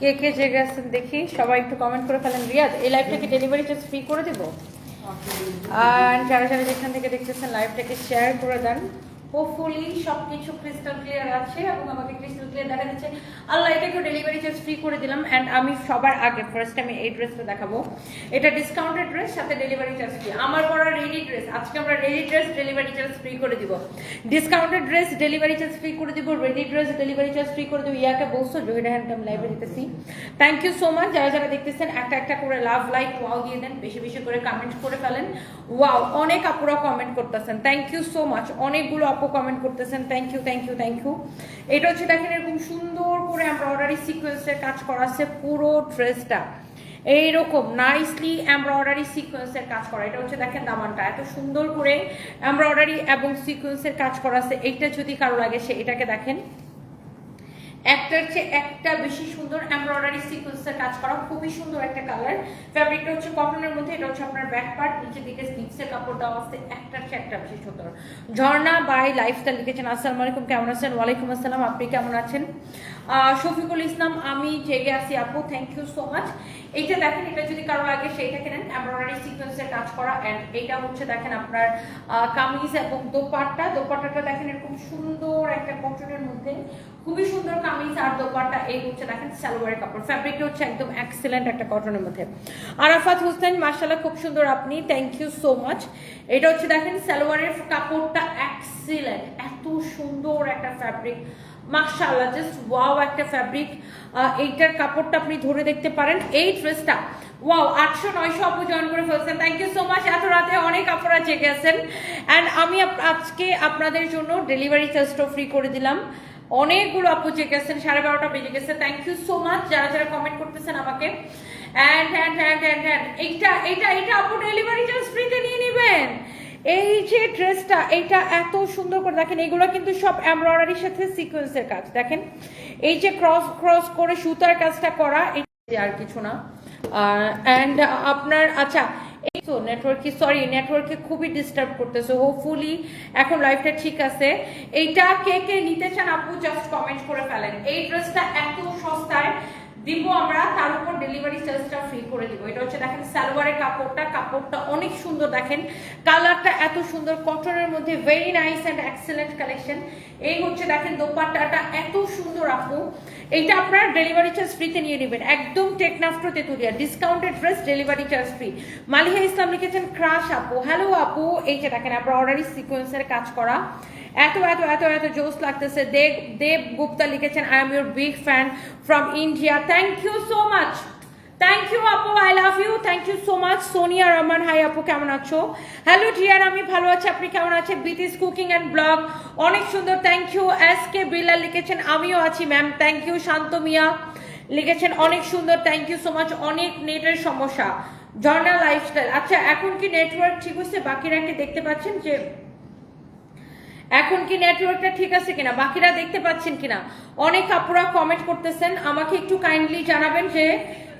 কে কে জেগে গেছেন দেখি সবাই একটু কমেন্ট করে ফেলেন। রিয়াদ এই লাইভটাকে ডেলিভারি চার্জ ফ্রি করে দেবো? আর যারা যারা যেখান থেকে দেখতেছেন লাইভটাকে শেয়ার করে দেন। হোপফুলি সব কিছু ক্রিস্টাল ক্লিয়ার আছে এবং আমাকে ক্রিস্টাল ক্লিয়ার দেখা যাচ্ছে আল্লাহ, এটাকে ডেলিভারি চার্জ ফ্রি করে দিলাম অ্যান্ড আমি সবার আগে ফার্স্ট আমি এই ড্রেসটা দেখাবো। এটা ডিসকাউন্টেড ড্রেস সাথে ডেলিভারি চার্জ ফ্রি আমার পরা রেডি ড্রেস আজকে আমরা ready dress delivery charge free করে দিব। Discounted dress delivery charge free করে দিব ready dress delivery charge free করে দিব। ইয়াকে বলছো জহিরা হ্যান্ডকাম লাইভে দিতেছি। থ্যাংক ইউ সো মাচ যারা যারা দেখতেছেন, একটা একটা করে লাভ লাইক ওয়াও দিয়ে দেন। বেশি বেশি করে কমেন্ট করে ফেলেন। ওয়াও অনেক আপুরা কমেন্ট করতেছেন। থ্যাংক ইউ সো মাচ অনেকগুলো আপু কমেন্ট করতেছেন thank you thank you thank you এটা হচ্ছে দেখেন এরকম সুন্দর করে এমব্রয়ডারি সিকোয়েন্সের কাজ করা পুরো ড্রেসটা এইরকম নাইসলি এমব্রয়ডারি সিকোয়েন্সের কাজ করা। এটা হচ্ছে দেখেন দামানটা। এত সুন্দর করে এমব্রয়ডারি এবং সিকোয়েন্সের কাজ করা আছে এইটা যদি কারও লাগে সে এটাকে দেখেন। একটার চেয়ে একটা বেশি সুন্দর এমব্রয়ডারি সিকোয়েন্সের কাজ করা, খুবই সুন্দর একটা কালার ফ্যাব্রিকটা হচ্ছে কটনের মধ্যে, এটা হচ্ছে আপনার ব্যাক পার্ট নিচের দিকে স্লিপসের কাপড় দেওয়া আছে, একটার চেয়ে একটা বেশি সুন্দর। ঝর্ণা বাই লাইফস্টাইল লিখেছেন, আসসালামু আলাইকুম, কেমন আছেন? ওয়ালাইকুম আসসালাম, আপনি কেমন আছেন? শফিকুল ইসলাম, আমি জেগে আছি, আপু থ্যাংক ইউ সো মাচ এইটা দেখেন, এটা যদি কারও লাগে সেইটা কেনেন এমব্রয়ডারি সিকোয়েন্সের কাজ করা অ্যান্ড এটা হচ্ছে দেখেন আপনার কামিজ এবং দোপাট্টা। দোপাট্টাটা দেখেন এরকম সুন্দর একটা কটনের মধ্যে। খুবই সুন্দর কামিজ আর দোপাট্টা, এই হচ্ছে দেখেন সালোয়ারের কাপড়। ফ্যাব্রিকটা হচ্ছে একদম এক্সেলেন্ট একটা কটনের মধ্যে। আরাফাত হোসেন মার্শাল্লাহ খুব সুন্দর আপনি থ্যাংক ইউ সো মাচ এটা হচ্ছে দেখেন সালোয়ারের কাপড়টা এক্সেলেন্ট এত সুন্দর একটা ফ্যাব্রিক মাশাআল্লাহ জাস্ট ওয়াও একটা ফ্যাব্রিক এইটার কাপড়টা আপনি ধরে দেখতে পারেন। এই ড্রেসটা ওয়াও আটশো নয়শো আপু জয়েন করে ফেলছেন। থ্যাংক ইউ সো মাচ এত রাতে অনেক আপুরা জেগে আছেন অ্যান্ড আমি আজকে আপনাদের জন্য ডেলিভারি চার্জটাও ফ্রি করে দিলাম। অনেকগুলো আপু জেগে আছেন সাড়ে বারোটা বেজে গেছে। থ্যাংক ইউ সো মাচ যারা যারা কমেন্ট করতেছেন আমাকে। And hand hand hand hand এইটা এইটা এইটা আপু ডেলিভারি চার্জ ফ্রিতে নিয়ে নেবেন। এই যে ড্রেসটা এইটা এত সুন্দর করে দেখেন, এগুলো কিন্তু সব এমব্রয়ডারির সাথে সিকোয়েন্সের কাজ। দেখেন, এই যে ক্রস ক্রস করে সুতার কাজটা করা আর কিছু না। অ্যান্ড আপনার আচ্ছা তো নেটওয়ার্কে সরি নেটওয়ার্কে খুবই ডিস্টার্ব করতেছে। হোপফুলি এখন লাইফটা ঠিক আছে। এইটা কে কে নিতে চান আপু জাস্ট কমেন্ট করে ফেলেন। এই ড্রেসটা এত সস্তায় দিব আমরা, তার উপর ডেলিভারি চার্জটা ফ্রি করে দিব। এটা হচ্ছে দেখেন সালোয়ারের কাপড়টা কাপড়টা অনেক সুন্দর দেখেন। কালারটা এত সুন্দর কটনের মধ্যে very nice and excellent collection এই হচ্ছে দেখেন দোপাট্টাটা এত সুন্দর আপু। এইটা আপনার ডেলিভারি চার্জ ফ্রিতে নিয়ে নেবেন। একদম Teknaf to Tetulia discounted dress delivery charge free Maliha Islam লিখেছেন, ক্রাশ আপু। হ্যালো আপু, এই যে দেখেন, আপনার অর্ডারি সিকোয়েন্সের কাজ করা। এত এত এত এত জোস লাগতেছে। দেব দেব গুপ্তা লিখেছেন I am your big fan from India thank you so much thank you আপু I love you thank you so much Sonia Rahman hi আপু কেমন আছো? হ্যালো ডিয়ার আমি ভালো আছি। আপনি কেমন আছেন? বিতিস কুকিং অ্যান্ড ব্লগ অনেক সুন্দর। থ্যাংক ইউ এস কে বিল্লা লিখেছেন, আমিও আছি ma'am thank you Shanto Miah লিখেছেন, অনেক সুন্দর। থ্যাংক ইউ সো মাচ অনেক নেটের সমস্যা। ঝর্ণা লাইফস্টাইল আচ্ছা এখন কি নেটওয়ার্ক ঠিক হচ্ছে? বাকিরা কি দেখতে পাচ্ছেন যে এখন কি নেটওয়ার্কটা ঠিক আছে কিনা? বাকিরা দেখতে পাচ্ছেন কিনা? অনেক আপুরা কমেন্ট করতেছেন। আমাকে একটু কাইন্ডলি জানাবেন যে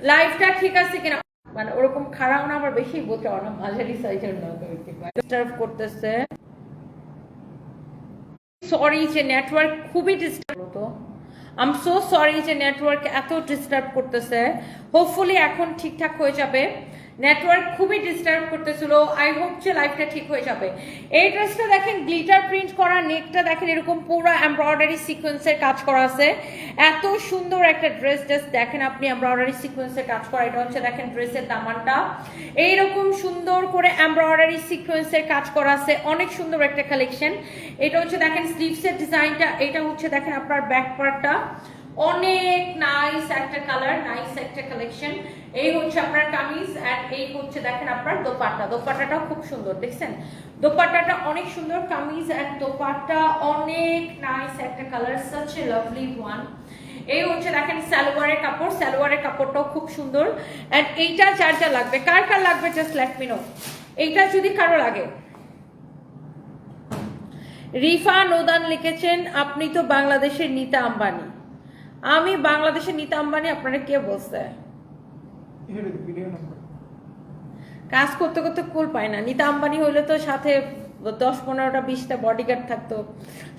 লাইভটা ঠিক আছে কিনা? মানে ওরকম খারাপ না, আবার বেশি বলতে না, মাঝারি সাইজের ডিস্টার্ব করতেছে। সরি যে নেটওয়ার্ক খুবই ডিস্টার্ব হতো আম সো সরি যে নেটওয়ার্ক এত ডিস্টার্ব করতেছে। হোপফুলি এখন ঠিকঠাক হয়ে যাবে। নেটওয়ার্ক খুবই ডিস্টার্ব করতেছিল। আই হোপ যে লাইফটা ঠিক হয়ে যাবে। এই ড্রেসটা দেখেন গ্লিটার প্রিন্ট করা নেকটা দেখেন, এরকম পুরো এমব্রয়ডারি সিকোয়েন্সের কাজ করা আছে। এত সুন্দর একটা ড্রেস জাস্ট দেখেন আপনি এমব্রয়ডারি সিকোয়েন্সের কাজ করা। এটা হচ্ছে দেখেন ড্রেসের দামানটা। এইরকম সুন্দর করে এমব্রয়ডারি সিকোয়েন্সের কাজ করা আছে। অনেক সুন্দর একটা কালেকশন এটা হচ্ছে দেখেন স্লিভসের ডিজাইনটা এটা হচ্ছে দেখেন আপনার ব্যাক পার্টটা অনেক নাইস একটা কালার নাইস একটা কালেকশন এই হচ্ছে আপনার কামিজ অ্যান্ড এই হচ্ছে দেখেন আপনার দোপাট্টা। দোপাট্টাটাও খুব সুন্দর, দেখছেন? দোপাট্টাটা অনেক সুন্দর কামিজ অ্যান্ড দোপাট্টা অনেক নাইস একটা colour such a lovely one এই হচ্ছে দেখেন সালোয়ারের কাপড়, সালোয়ারের কাপড়টাও খুব সুন্দর। অ্যান্ড এইটা যার যা লাগবে, কার কার লাগবে জাস্ট লেট মি নো এইটা যদি কারও লাগে। রিফা নোদান লিখেছেন, আপনি তো বাংলাদেশের নিতা আম্বানি। আমি বাংলাদেশের নিতা আম্বানি আপনারা কে বলছে? কাজ করতে করতে কুল পায় না। নিতা আম্বানি হইলে তো সাথে দশ পনেরোটা বিশটা বডিগার্ড থাকতো।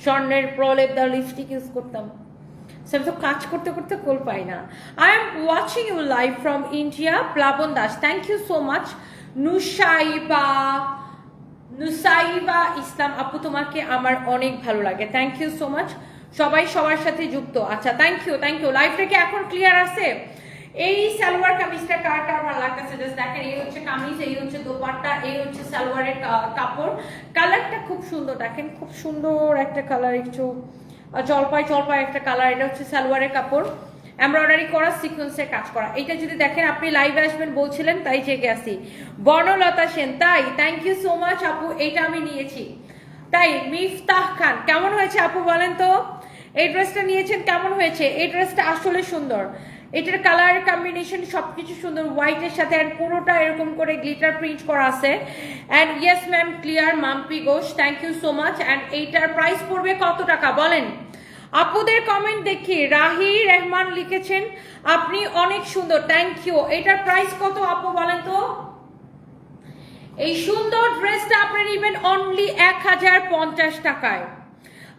স্বর্ণের প্রলেপ দেওয়া লিপস্টিক ইউজ করতাম। So, তো কাজ করতে করতে কোল পাই না। I am watching you live from India Plabon Das. Thank you so much Nusaiba Nusaiba Islam আপু তোমাকে আমার অনেক ভালো লাগে। থ্যাংক ইউ সো মাচ সবাই সবার সাথে যুক্ত। আচ্ছা থ্যাংক ইউ থ্যাংক ইউ লাইভটা কি এখন ক্লিয়ার আছে? এই সালোয়ার কামিজটা কার কার ভালো লাগতেছে? জাস্ট দেখেন, এই হচ্ছে কামিজ, এই হচ্ছে দোপাট্টা, এই হচ্ছে সালোয়ারের কাপড়। কালারটা খুব সুন্দর, দেখেন, খুব সুন্দর একটা কালার একটু জলপাই জলপাই একটা কালার এটা হচ্ছে সালোয়ারের কাপড়। এমব্রয়ডারি করা সিকোয়েন্সের কাজ করা। এটা যদি দেখেন, আপনি লাইভে আসবেন, বলছিলেন, তাই জেগে আসি বর্ণলতা সেন, তাই থ্যাংক ইউ সো মাচ আপু এইটা আমি নিয়েছি। তাই, মিফতাহ খান, কেমন হয়েছে আপু, বলেন তো? এই ড্রেসটা নিয়েছেন, কেমন হয়েছে? এই ড্রেসটা আসলে সুন্দর। এটার কালার কম্বিনেশন সবকিছু সুন্দর। হোয়াইটের সাথে আর পুরোটা এরকম করে গ্লিটার প্রিন্ট করা আছে। And yes ma'am clear Mampi Ghosh thank you so much and এইটার প্রাইস পড়বে কত টাকা? বলেন। আপুদের কমেন্ট দেখি। রাহি রহমান লিখেছেন, আপনি অনেক সুন্দর। থ্যাংক ইউ এটার প্রাইস কত আপু বলেন তো? এই সুন্দর ড্রেসটা আপনি নেবেন অনলি এক হাজার পঞ্চাশ টাকায়।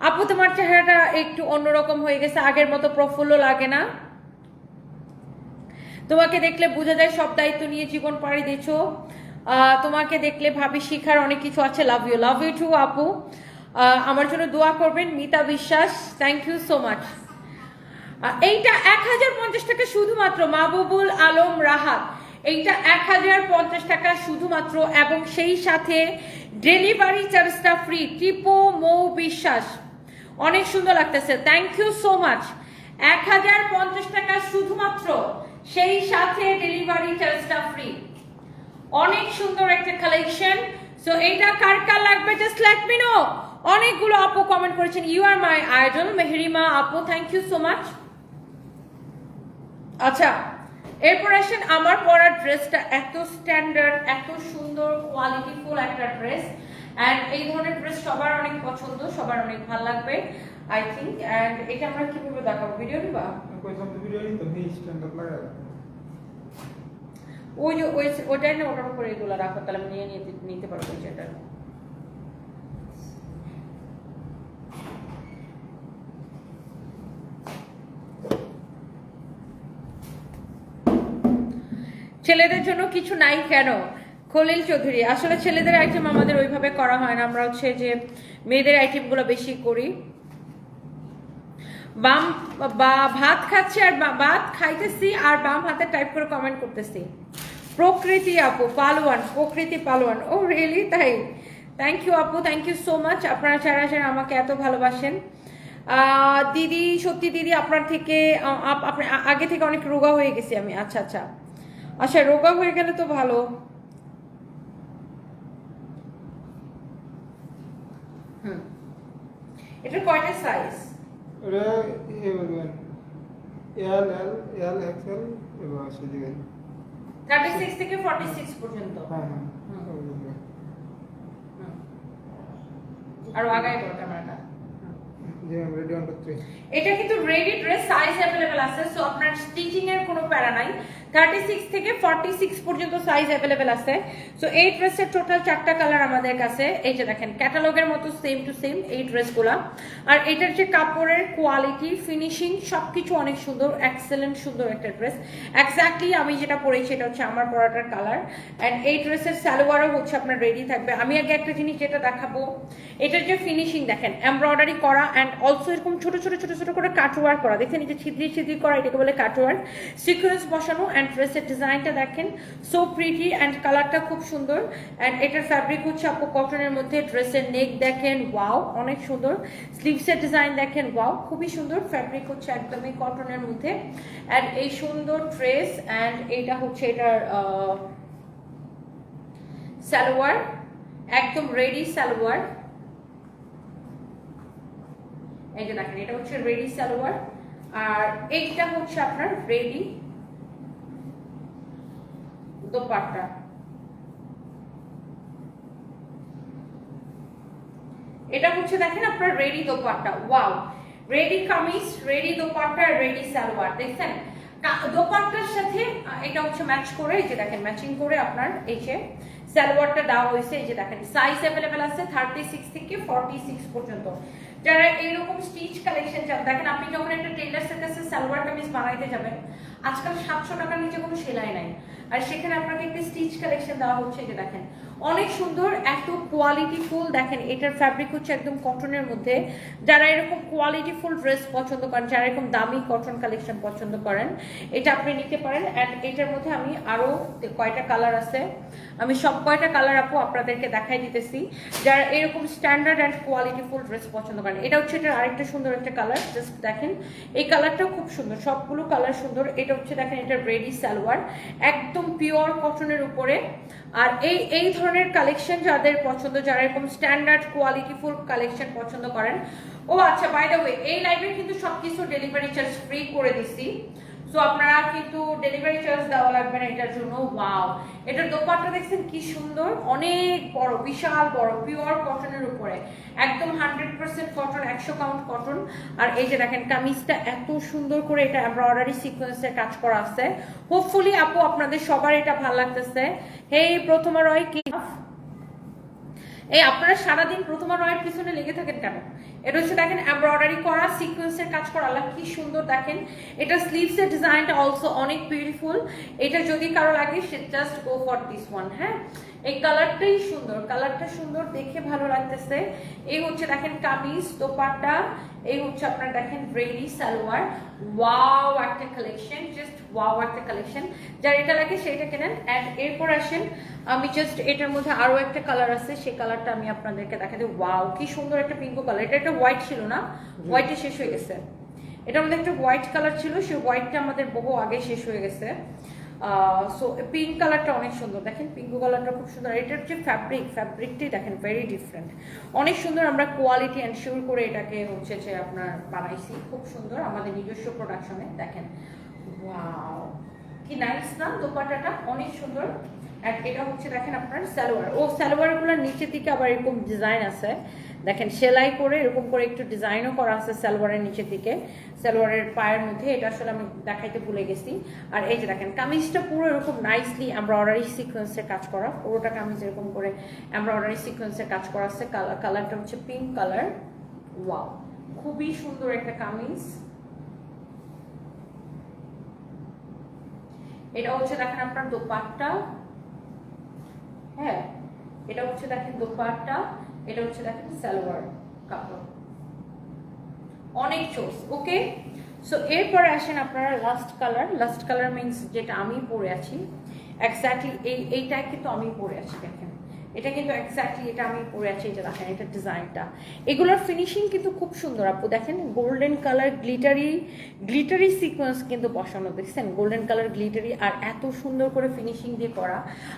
আপু, তোমার চেহারাটা একটু অন্যরকম হয়ে গেছে, আগের মতো প্রফুল্ল লাগে না? তোমাকে দেখলে বোঝা যায় সব দায়িত্ব নিয়ে জীবন পাড়ি দিচ্ছ তোমাকে দেখলে ভাবি শিখার অনেক কিছু আছে love you love you too আপু। আমার জন্য দোয়া করবেন, মিতা বিশ্বাস থ্যাংক ইউ সো মাচ এইটা এক হাজার পঞ্চাশ টাকা শুধুমাত্র মাহবুবুল আলম রাহাত। এইটা এক হাজার পঞ্চাশ টাকা শুধুমাত্র এবং সেই সাথে ডেলিভারি চার্জটা ফ্রি টিপো মৌ বিশ্বাস। অনেক সুন্দর লাগতেছে। থ্যাংক ইউ সো মাচ এক হাজার পঞ্চাশ টাকা শুধুমাত্র সেই সাথে ডেলিভারি চার্জটা ফ্রি অনেক সুন্দর একটা কালেকশন সো এইটা কার কার লাগবে? জাস্ট লেট মি নো অনেকগুলো আপু কমেন্ট করেছেন you are my idol Mehrima আপু থ্যাংক ইউ সো মাচ আচ্ছা এরপর আসেন আমার পরা ড্রেসটা এত স্ট্যান্ডার্ড এত সুন্দর কোয়ালিটিফুল একটা ড্রেস অ্যান্ড এই ধরনের ড্রেস সবার অনেক পছন্দ সবার অনেক ভালো লাগবে আই থিঙ্ক অ্যান্ড এটা আমরা কীভাবে দেখাবো? ভিডিও নিবা? ভিডিও ওই যে ওই ওটাই না এগুলো রাখো তাহলে আমি নিয়ে নিতে পারব সেটা ছেলেদের জন্য কিছু নাই কেন? খলিল চৌধুরী আসলে ছেলেদের আইটেম আমাদের ওইভাবে করা হয় না আমরা হচ্ছে যে মেয়েদের আইটেমগুলো বেশি করি। বাম বা ভাত খাচ্ছি আর ভাত খাইতেছি আর বাম হাতে টাইপ করে কমেন্ট করতেছি। প্রকৃতি আপু পালোয়ান প্রকৃতি পালোয়ান। ও রিয়েলি তাই? থ্যাংক ইউ আপু থ্যাংক ইউ সো মাচ আপনারা যারা যারা আমাকে এত ভালোবাসেন। দিদি সত্যি দিদি আপনার থেকে আহ, আপ- আপনি আগে থেকে অনেক রোগা হয়ে গেছি আমি। আচ্ছা আচ্ছা। আচ্ছা রোগা হয়ে গেলে তো ভালো। এটা কয়টা সাইজ ওটা এ বলবেন এল এল এল এক্সেল এবার আসে দিবেন থার্টি সিক্স থেকে ফর্টি সিক্স পর্যন্ত? হ্যাঁ হ্যাঁ। হুম। আরও আগায় ক্যামেরাটা। এটা কিন্তু রেডি ড্রেস সাইজ অ্যাভেলেবেল আছে সো আপনার স্টিচিং এর কোনো প্যারা নাই। থার্টি সিক্স থেকে ফর্টি সিক্স পর্যন্ত সাইজ অ্যাভেলেবেল আছে। সো এই ড্রেসের টোটাল চারটা কালার আমাদের কাছে। এই যে দেখেন ক্যাটালগের মতো সেম টু সেম এই ড্রেসগুলা আর এটার যে কাপড়ের কোয়ালিটি ফিনিশিং সবকিছু অনেক সুন্দর এক্সেলেন্ট সুন্দর একটা ড্রেস এক্স্যাক্টলি আমি যেটা পরেছি, এটা হচ্ছে আমার পরাটার কালার অ্যান্ড এই ড্রেসের সালোয়ারও হচ্ছে আপনার রেডি থাকবে। আমি আগে একটা জিনিস যেটা দেখাবো, এটার যে ফিনিশিং দেখেন এমব্রয়ডারি করা অ্যান্ড অলসো এরকম ছোট ছোট ছোট ছোট করে কাটওয়ার করা। দেখছেন এই যে ছিদ্রি ছিদ্রি করা, এটাকে বলে কাটওয়ার সিকোয়েন্স বসানো অ্যান্ড ড্রেসের ডিজাইনটা দেখেন সো প্রিটি অ্যান্ড কালারটা খুব সুন্দর। অ্যান্ড এটার ফ্যাব্রিক হচ্ছে আপু কটনের মধ্যে ড্রেসের নেক দেখেন ওয়াও অনেক সুন্দর। স্লিভসের ডিজাইন দেখেন ওয়াও খুবই সুন্দর। ফ্যাব্রিক হচ্ছে একদমই কটনের মধ্যে। অ্যান্ড এই সুন্দর ড্রেস অ্যান্ড এইটা হচ্ছে এটার সালোয়ার, একদম রেডি সালোয়ার। এই যে দেখেন, এটা হচ্ছে রেডি সালোয়ার। আর এইটা হচ্ছে আপনার রেডি দোপাট্টা এটা হচ্ছে দেখেন আপনার ready dupatta. Wow. Ready kameez, ready dupatta ready salwar. দেখছেন? দোপাট্টার সাথে এটা হচ্ছে ম্যাচ করে, এই যে দেখেন ম্যাচিং করে আপনার এই যে সালোয়ারটা দেওয়া হয়েছে, এই যে দেখেন সাইজ অ্যাভেলেবেল আছে থার্টি সিক্স থেকে ফর্টি সিক্স পর্যন্ত। যারা এইরকম স্টিচ কালেকশন চান, দেখেন, আপনি যখন একটা টেলার্সের কাছে সালোয়ার কামিজ বানাইতে যাবেন আজকাল সাতশো টাকার নিচে কোনো সেলাই নাই। আর সেখানে আপনাকে একটা স্টিচ কালেকশন দেওয়া হচ্ছে এটা দেখেন। অনেক সুন্দর, এত কোয়ালিটি ফুল দেখেন, এটার ফ্যাব্রিক হচ্ছে একদম কটনের মধ্যে। যারা এরকম কোয়ালিটি ফুল ড্রেস পছন্দ করেন, যারা এরকম দামি কটন কালেকশন পছন্দ করেন, এটা আপনি নিতে পারেন। অ্যান্ড এটার মধ্যে আমি আরও কয়টা কালার আছে? আমি সব কয়টা কালার আপু আপনাদেরকে দেখাই দিতেছি। যারা এরকম স্ট্যান্ডার্ড অ্যান্ড কোয়ালিটিফুল ড্রেস পছন্দ করেন, এটা হচ্ছে এটার আরেকটা সুন্দর একটা কালার জাস্ট দেখেন। এই কালারটাও খুব সুন্দর, সবগুলো কালার সুন্দর। এটা হচ্ছে দেখেন, এটা রেডি সালোয়ার, একদম পিওর কটনের উপরে। আর এই এই ধরনের কালেকশন যাদের পছন্দ, যারা এরকম স্ট্যান্ডার্ড কোয়ালিটি ফুল কালেকশন পছন্দ করেন, ও আচ্ছা বাই দ্য ওয়ে এই লাইভে কিন্তু সবকিছু ডেলিভারি চার্জ ফ্রি করে দিছি। সো আপনারা কিন্তু ডেলিভারি চার্জ দেওয়া লাগবে না এটার জন্য। ওয়াও এটার দোপাট্টা দেখছেন কি সুন্দর? অনেক বড়, বিশাল বড় পিওর কটনের উপরে। একদম হান্ড্রেড পার্সেন্ট কটন একশো কাউন্ট কটন আর এই যে দেখেন, কামিজটা এত সুন্দর করে এটা এমব্রয়ডারি সিকোয়েন্সের কাজ করা আছে। হোপফুলি আপু, আপনাদের সবার এটা ভালো লাগতেছে। হেই, প্রথমা রয়, কি? এই, আপনারা সারাদিন প্রথমা রয়ের পিছনে লেগে থাকেন কেন? এটা হচ্ছে দেখেন এমব্রয়ডারি করা সিকোয়েন্সের কাজ করা। আল্লাহ কি সুন্দর দেখেন। এটা স্লিভস এর ডিজাইনটা অলসো অনেক বিউটিফুল এটা যদি কারও লাগে, সে just go for this one হ্যাঁ? এই কালারটাই সুন্দর। কালারটা সুন্দর, দেখে ভালো লাগতেছে। এই হচ্ছে দেখেন কামিজ, দোপাট্টা। এই হচ্ছে আপনার দেখেন রেডি সালোয়ার। ওয়াও একটা কালেকশন জাস্ট ওয়াও একটা কালেকশন যার এটা লাগে সেটা কেনেন। অ্যান্ড এরপর আসেন, আমি জাস্ট এটার মধ্যে আরও একটা কালার আছে। সেই কালারটা আমি আপনাদেরকে দেখাতে ওয়াও কি সুন্দর একটা পিঙ্ক কালার এটা হোয়াইট ছিল না হোয়াইটে শেষ হয়ে গেছে। এটার মধ্যে একটা হোয়াইট কালার ছিল, সেই হোয়াইটটা আমাদের বহু আগে শেষ হয়ে গেছে। সো পিঙ্ক কালারটা অনেক সুন্দর। দেখেন পিঙ্ক কালারটা খুব সুন্দর। এটার যে ফ্যাব্রিক ফ্যাব্রিকটাই দেখেন ভেরি ডিফারেন্ট অনেক সুন্দর, আমরা কোয়ালিটি এনশিওর করে এটাকে হচ্ছে যে আপনার বানাইছি। খুব সুন্দর, আমাদের নিজস্ব প্রোডাকশনে দেখেন ওয়াও কি নাইস না দোপাটাটা অনেক সুন্দর। আর এটা হচ্ছে দেখেন আপনার সালোয়ার। ও সালোয়ারগুলোর নিচের দিকে আবার এরকম ডিজাইন আছে। দেখেন সেলাই করে এরকম করে একটু ডিজাইনও করা আছে সালোয়ারের নিচের দিকে। সালোয়ারের পায়ের মধ্যে, এটা আসলে আমি দেখাইতে ভুলে গেছি। আর এই যে দেখেন, কামিজটা পুরো এরকম নাইসলি এমব্রয়ডারি সিকোয়েন্সের কাজ করা। পুরোটা কামিজ এরকম করে এমব্রয়ডারি সিকোয়েন্সের কাজ করা আছে। কালার কালারটা হচ্ছে পিঙ্ক কালার ওয়াও খুবই সুন্দর একটা কামিজ। এটা হচ্ছে দেখেন আপনার দোপাট্টা। হ্যাঁ এটা হচ্ছে দেখেন দোপাট্টা, এটা হচ্ছে দেখেন সালোয়ার কাপড়। অনেক চোস ওকে সো এরপরে আসেন আপনারা last colour last colour means যেটা আমি পরে আছি। এক্স্যাক্টলি এই, এইটাই কিন্তু আমি পরে আছি, দেখেন। এটা কিন্তু এক্স্যাক্টলি এটা আমি পরে আছি এটা দেখেন এটা ডিজাইনটা এগুলোর ফিনিশিং কিন্তু খুব সুন্দর, আপু। দেখেন golden colour glittery glittery sequence কিন্তু বসানো, দেখছেন? গোল্ডেন কালার গ্লিটারি আর এত সুন্দর করে ফিনিশিং দিয়ে করা।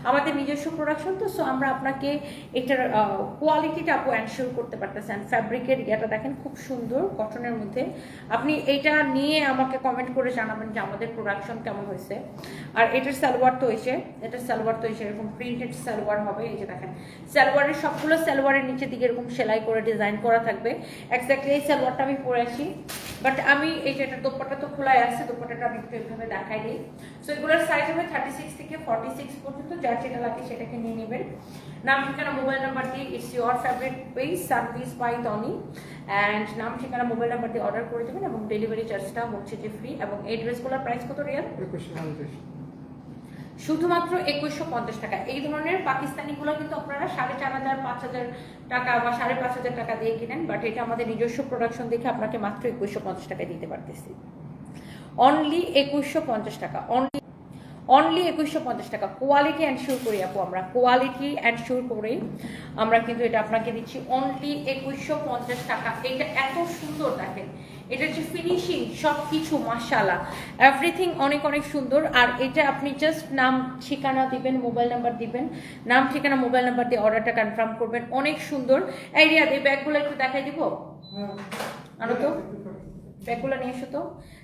আমাদের নিজস্ব প্রোডাকশন তো সো আমরা আপনাকে এটার কোয়ালিটিটা আপু অ্যানশিওর করতে পারতেছেন। ফ্যাব্রিকের ইয়েটা দেখেন, খুব সুন্দর কটনের মধ্যে। আপনি এটা নিয়ে আমাকে কমেন্ট করে জানাবেন যে আমাদের প্রোডাকশন কেমন হয়েছে। আর এটার সালোয়ার তো হয়েছে এটার সালোয়ার তো হয়েছে এরকম প্রিন্টেড সালোয়ার হবে, এই যে দেখেন। সালোয়ারের সবগুলো সালোয়ারের নিচের দিকে এরকম সেলাই করে ডিজাইন করা থাকবে। এক্স্যাক্টলি এই সালোয়ারটা আমি পরে আসি। বাট আমি এই যে এটা দোপাটা তো খোলাই আছে দোপাটাটা আমি একটু এইভাবে দেখাই দিই। সো এগুলোর সাইজ হবে থার্টি সিক্স থেকে ফর্টি সিক্স পর্যন্ত, যার যেটা লাগে সেটাকে নিয়ে নেবেন। নাম, ঠিকানা মোবাইল নাম্বার দিয়ে it's your favourite page service by Tony and নাম, ঠিকানা মোবাইল নাম্বার দিয়ে অর্ডার করে দেবেন এবং ডেলিভারি চার্জটা হচ্ছে যে ফ্রি এবং এই ড্রেসগুলোর প্রাইস কত রিয়াল? শুধুমাত্র একুশশো পঞ্চাশ টাকা। এই ধরনের পাকিস্তানিগুলো কিন্তু আপনারা সাড়ে চার হাজার, পাঁচ হাজার টাকা বা সাড়ে পাঁচ হাজার টাকা দিয়ে কিনেন বাট এটা আমাদের নিজস্ব প্রোডাকশন দেখে আপনাকে মাত্র একুশশো পঞ্চাশ টাকায় দিতে পারতেছি। অনলি একুশশো পঞ্চাশ টাকা। অনলি অনলি একুশশো পঞ্চাশ টাকা। কোয়ালিটি অ্যানশিওর করি আপু আমরা। কোয়ালিটি অ্যানশিওর করে। আমরা কিন্তু এটা আপনাকে দিচ্ছি অনলি একুশশো পঞ্চাশ টাকা। এটা এত সুন্দর দেখেন। এটা যে ফিনিশিং সব কিছু মাসালা এভরিথিং অনেক অনেক সুন্দর। আর এটা আপনি জাস্ট নাম ঠিকানা দিবেন মোবাইল নাম্বার দিবেন। নাম ঠিকানা মোবাইল নাম্বার দিয়ে অর্ডারটা কনফার্ম করবেন। অনেক সুন্দর। এই রিয়াদ এই ব্যাগগুলো একটু দেখাই দিব? আনো তো ব্যাগগুলো নিয়ে এসো তো।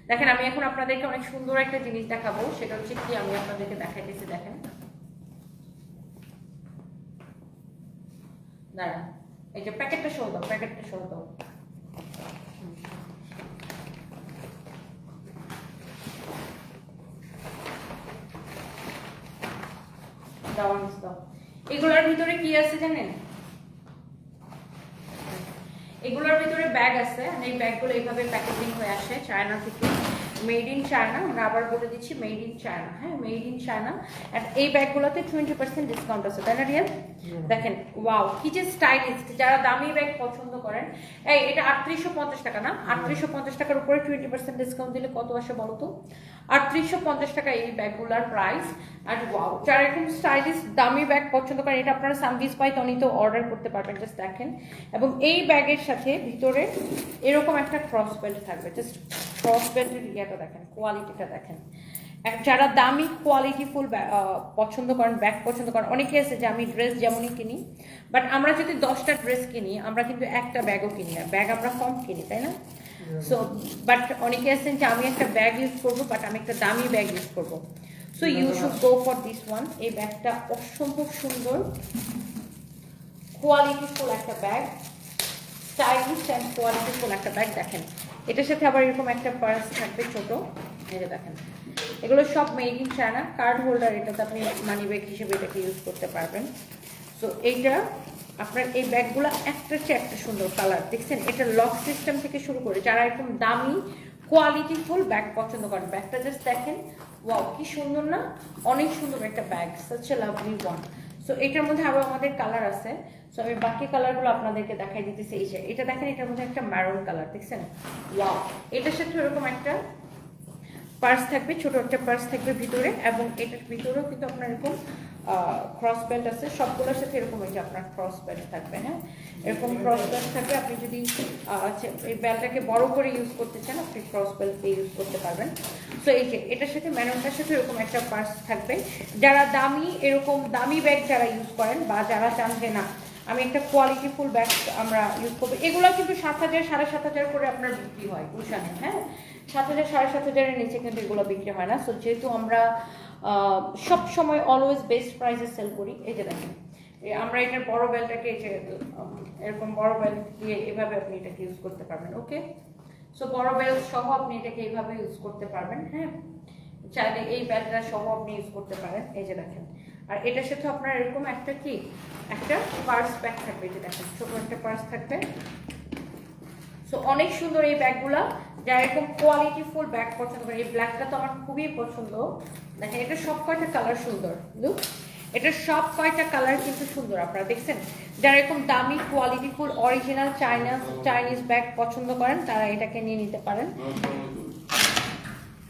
দেখেন, আমি এখন আপনাদেরকে অনেক সুন্দর একটা জিনিস দেখাবো। সেটা হচ্ছে কি, আমি আপনাদেরকে দেখাইতেছি, দেখেন। দাঁড়ান এই যে প্যাকেটটা শো দাও, প্যাকেটটা দাও। দাও এগুলোর ভিতরে কি আছে জানেন? এগুলোর ভিতরে ব্যাগ আছে এই ব্যাগগুলো এইভাবে প্যাকেজিং হয়ে আসে চায়না থেকে। মেড ইন চায়না আমরা আবার বলে দিচ্ছি মেড ইন চায়না হ্যাঁ? মেড ইন চায়না আর এই ব্যাগগুলোতে টোয়েন্টি পার্সেন্ট ডিসকাউন্ট আছে তাই না রিয়াল? দেখেন ওয়াও কি যে স্টাইলিস্ট যারা দামি ব্যাগ পছন্দ করেন এই এটা আটত্রিশশো পঞ্চাশ টাকা না? আটত্রিশশো পঞ্চাশ টাকার উপরে টোয়েন্টি পার্সেন্ট ডিসকাউন্ট দিলে কত আসে বলো তো? আটত্রিশশো পঞ্চাশ টাকা এই ব্যাগগুলোর প্রাইস আর ওয়াও যারা এরকম স্টাইলিশ দামি ব্যাগ পছন্দ করেন এটা আপনারা সানভিস পাই তনিতে অর্ডার করতে পারবেন জাস্ট দেখেন। এবং এই ব্যাগের সাথে ভিতরে এরকম একটা ক্রস বেল্ট থাকবে জাস্ট ক্রস বেল্টের ইয়েটা দেখেন কোয়ালিটিটা দেখেন। যারা দামি কোয়ালিটি ফুল পছন্দ করেন ব্যাগ পছন্দ করেন অনেকে আছে যে আমি ড্রেস যেমনই কিনি বাট আমরা যদি দশটা ড্রেস কিনি আমরা কিন্তু একটা ব্যাগও কিনি না। ব্যাগ আমরা কম কিনি তাই না? সো বাট অনেকে আছেন যে আমি একটা ব্যাগ ইউজ করব বাট আমি একটা দামি ব্যাগ ইউজ করব। So you should go for this one এই ব্যাগটা অসম্ভব সুন্দর। কোয়ালিটিফুল একটা ব্যাগ। স্টাইলিশ অ্যান্ড কোয়ালিটিফুল একটা ব্যাগ দেখেন। এটার সাথে আবার এরকম একটা পার্স থাকবে ছোট। যে দেখেন। এগুলো সব made in China card holder এটাতে আপনি মানি ব্যাগ হিসেবে এটাকে ইউজ করতে পারবেন। সো এইটা আপনার এই ব্যাগগুলো একটা চেয়ে একটা সুন্দর কালার দেখছেন, এটা লক সিস্টেম থেকে শুরু করে যারা এরকম দামি কোয়ালিটিফুল ব্যাগ পছন্দ করেন। ব্যাগটা জাস্ট দেখেন ওয়াও কি সুন্দর না? অনেক সুন্দর একটা bag such a lovely one so এটার মধ্যে আবার আমাদের কালার আছে। সো আমি বাকি কালারগুলো আপনাদেরকে দেখাই দিতেছি। এই যে, এটা দেখেন, এটার মধ্যে একটা ম্যারুন কালার দেখছেন? ওয়াও এটার সাথে এরকম একটা পার্স থাকবে, ছোট একটা পার্স থাকবে ভিতরে, এবং এটার ভিতরেও কিন্তু আপনার এরকম ক্রস বেল্ট আছে সবগুলোর সাথে এরকম এই যে আপনার ক্রস বেল্ট থাকবে হ্যাঁ? এরকম ক্রস বেল্ট থাকে আপনি যদি আচ্ছা, এই বেল্টটাকে বড় করে ইউজ করতে চান আপনি ক্রস বেল্ট দিয়ে ইউজ করতে পারবেন। সো এই যে এটার সাথে ম্যানুনটার সাথে এরকম একটা পার্স থাকবে। যারা দামি এরকম দামি ব্যাগ যারা ইউজ করেন বা যারা চান যে না আমি একটা কোয়ালিটিফুল ব্যাগ আমরা ইউজ করব। এগুলো কিন্তু সাত হাজার, সাড়ে সাত হাজার করে আপনার বিক্রি হয় কুশানে হ্যাঁ? সাত হাজার, সাড়ে সাত হাজারের নিচে কিন্তু এগুলো বিক্রি হয় না। সো যেহেতু আমরা সব সময় অলওয়েজ বেস্ট প্রাইসে সেল করি, এই যে দেখেন আমরা এটার বড় বেলটাকে এই যে এরকম বড় বেল দিয়ে এভাবে আপনি এটাকে ইউজ করতে পারবেন ওকে সো বড় বেল সহ আপনি এটাকে এইভাবে ইউজ করতে পারবেন হ্যাঁ? চাইলে এই বেলটা সহ আপনি ইউজ করতে পারেন, এই যে দেখেন। আর এটার সাথে আপনার এরকম একটা কি? একটা পার্স ব্যাগ থাকবে যে দেখেন, ছোট একটা পার্স থাকবে। সো অনেক সুন্দর এই ব্যাগগুলা যারা এরকম কোয়ালিটি ফুল ব্যাগ পছন্দ করে এই ব্ল্যাকটা তো আমার খুবই পছন্দ। দেখেন, এটা সব কয়টা কালার সুন্দর লুক এটা সব কয়টা কালার কিন্তু সুন্দর আপনারা দেখছেন। যারা এরকম দামি quality full original China Chinese bag পছন্দ করেন, তারা এটাকে নিয়ে নিতে পারেন।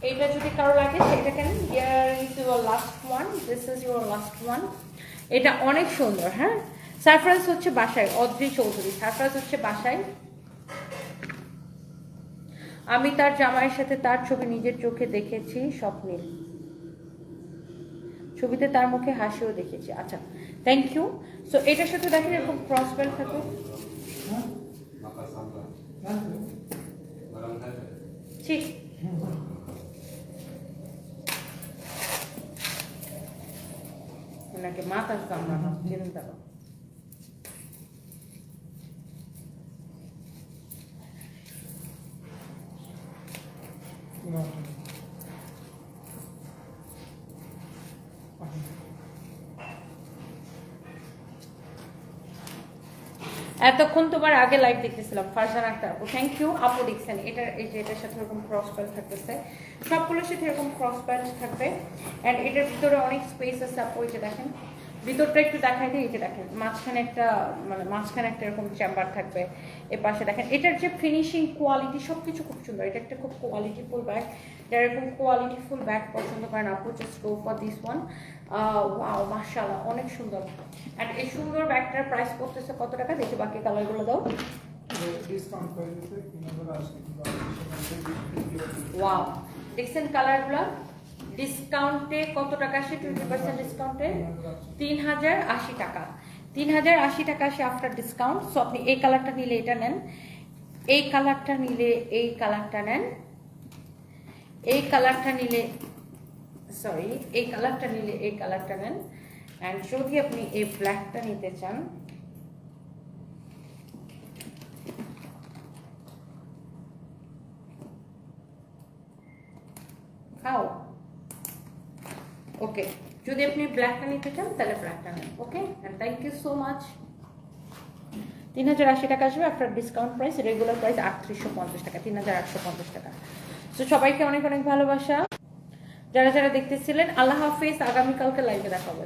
এইটা যদি কারও লাগে সেটা কেন? Here is your last one this is your last one এটা অনেক সুন্দর হ্যাঁ? সারপ্রাইজ হচ্ছে বাসায় অদ্রি চৌধুরী। সারপ্রাইজ হচ্ছে বাসায়। আমি তার জামাইয়ের সাথে তার ছবি নিজের চোখে দেখেছি স্বপ্নে। ছবিতে তার মুখে হাসিও দেখেছি। আচ্ছা থ্যাংক ইউ সো এটার সাথে দেখেন এরকম ক্রস বেল্ট থাকে. ঠিক que matan cámaras, tienen terror. তোমার আগে লাইভ দেখতেছিলাম ফারজান আক্তার আপু থ্যাংক ইউ আপু দেখছেন। এটা এই যে এটার সাথে এরকম ক্রস প্যান্ট থাকতেছে। সবগুলোর সাথে এরকম ক্রস প্যান্ট থাকবে। অ্যান্ড এটার ভিতরে অনেক স্পেস আছে আপু এটা দেখেন। ভিতরটা একটু দেখাই দিই যে দেখেন মাঝখানে একটা মানে মাঝখানে একটা এরকম চেম্বার থাকবে এ পাশে দেখেন এটার যে ফিনিশিং কোয়ালিটি সব কিছু খুব সুন্দর। এটা একটা খুব কোয়ালিটি ফুল ব্যাগ যারা এরকম কোয়ালিটি ফুল ব্যাগ পছন্দ করেন আপু just go for this one wow মাশাআল্লাহ অনেক সুন্দর। অ্যান্ড এই সুন্দর ব্যাগটার প্রাইস পড়তেছে কত টাকা? দেখি বাকি কালারগুলো দাও। ওয়াও দেখছেন কালারগুলো ডিসকাউন্টে কত টাকা আসে? টোয়েন্টি পার্সেন্ট ডিসকাউন্টে তিন হাজার আশি টাকা। তিন হাজার আশি টাকা আসে আফটার ডিসকাউন্ট সো আপনি এই কালারটা নিলে এটা নেন। এই কালারটা নিলে এই কালারটা নেন। এই কালারটা নিলে সরি এই কালারটা নিলে এই কালারটা নেন। অ্যান্ড যদি আপনি এই ব্ল্যাকটা নিতে চান, খাও। ওকে যদি আপনি ব্ল্যাকটা নিতে চান তাহলে ব্ল্যাকটা নেন okay thank you so much তিন হাজার আশি টাকা আসবে আপনার ডিসকাউন্ট প্রাইস রেগুলার প্রাইস আটত্রিশশো পঞ্চাশ টাকা তিন হাজার আটশো পঞ্চাশ টাকা। তো সবাইকে অনেক অনেক ভালোবাসা। যারা যারা দেখতেছিলেন, আল্লাহ হাফিজ, আগামীকালকে লাইভে দেখা হবে।